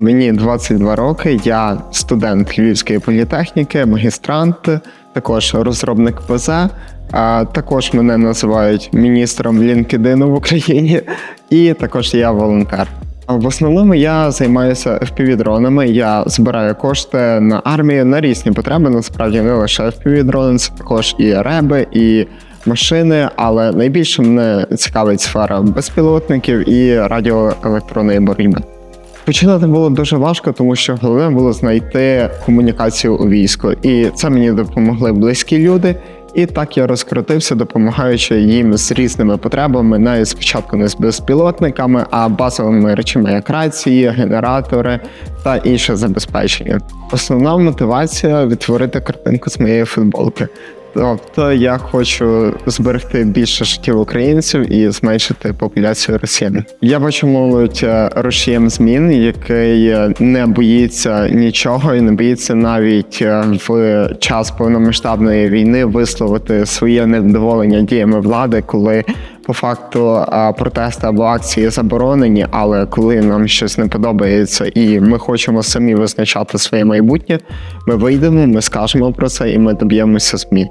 Мені 22 роки, я студент Львівської політехніки, магістрант, також розробник ПЗ. Також мене називають міністром LinkedIn в Україні, і також я волонтер. В основному я займаюся FPV-дронами. Я збираю кошти на армію на різні потреби. Насправді не лише FPV-дрони, це також і реби, і машини. Але найбільше мене цікавить сфера безпілотників і радіоелектронної боротьби. Починати було дуже важко, тому що головне було знайти комунікацію у війську, і це мені допомогли близькі люди. І так я розкрутився, допомагаючи їм з різними потребами, навіть спочатку не з безпілотниками, а базовими речами, як рації, генератори та інше забезпечення. Основна мотивація відтворити картинку з моєї футболки. Тобто я хочу зберегти більше життів українців і зменшити популяцію росіян. Я бачу молодь е, рушієм змін, який е, не боїться нічого і не боїться навіть е, в час повномасштабної війни висловити своє невдоволення діями влади, коли по факту протести або акції заборонені, але коли нам щось не подобається і ми хочемо самі визначати своє майбутнє, ми вийдемо, ми скажемо про це і ми доб'ємося змін.